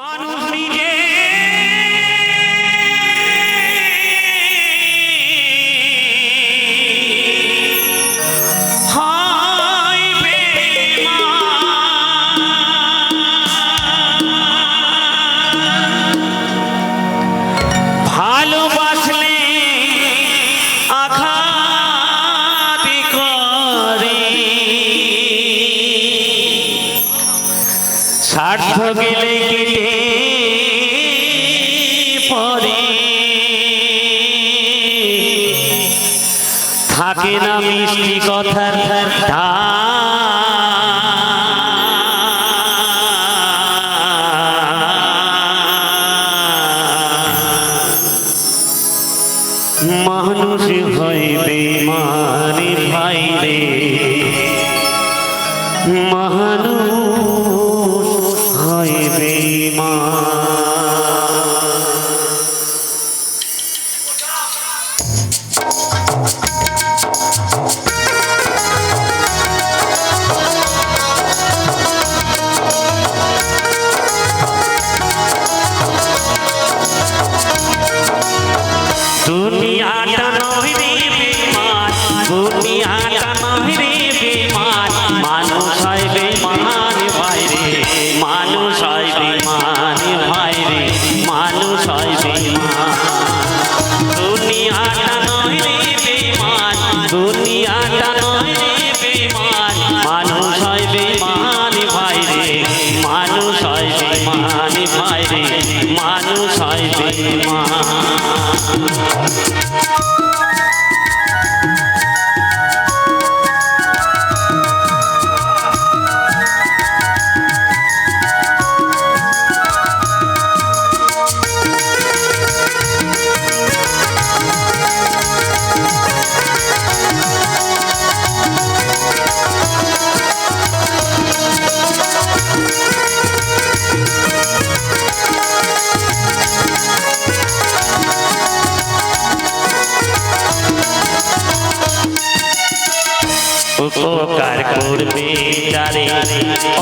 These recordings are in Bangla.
মানুষ স্বার্থ গেলে কেটে পরে থাকে না মিষ্টি কথার মানুষ হইবে মানে ভাই রে বেমান উপকার করবে যারে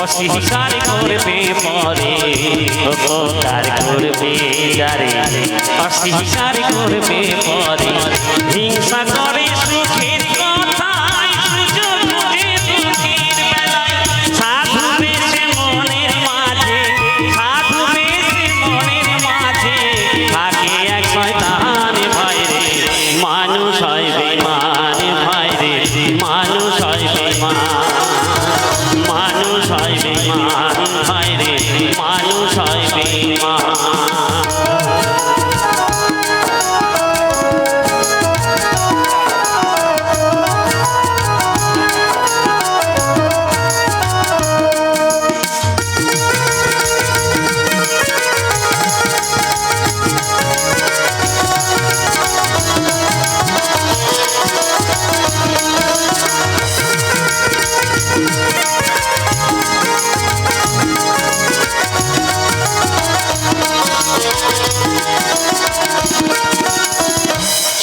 অস্বীকার করবে পরে উপকার করবে যারে অস্বীকার করবে পরে হিংসা করে সুখের সুযোগ বুঝে দুঃখের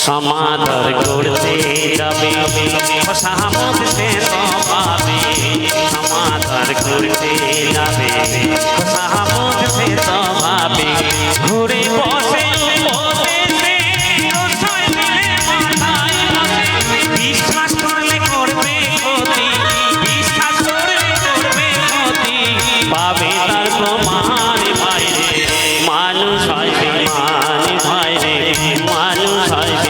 সমাদর করতে যাবে। সামত সে তো পাবে। সমাদর করতে যাবে। সামত সে তো পাবে। ঘুরে বসে মানুষ হয় ভাইরে মানুষ হয়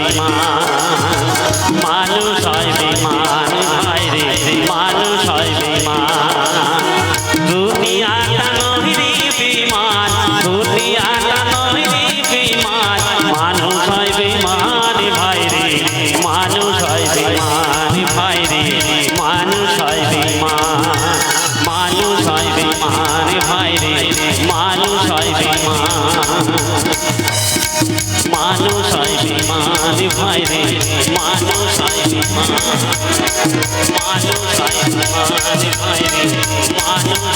দুনিয়াটা নয় রে বেমান দুনিয়াটা নয় রে বেমান মানুষ হয় মানুষ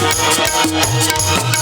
হয়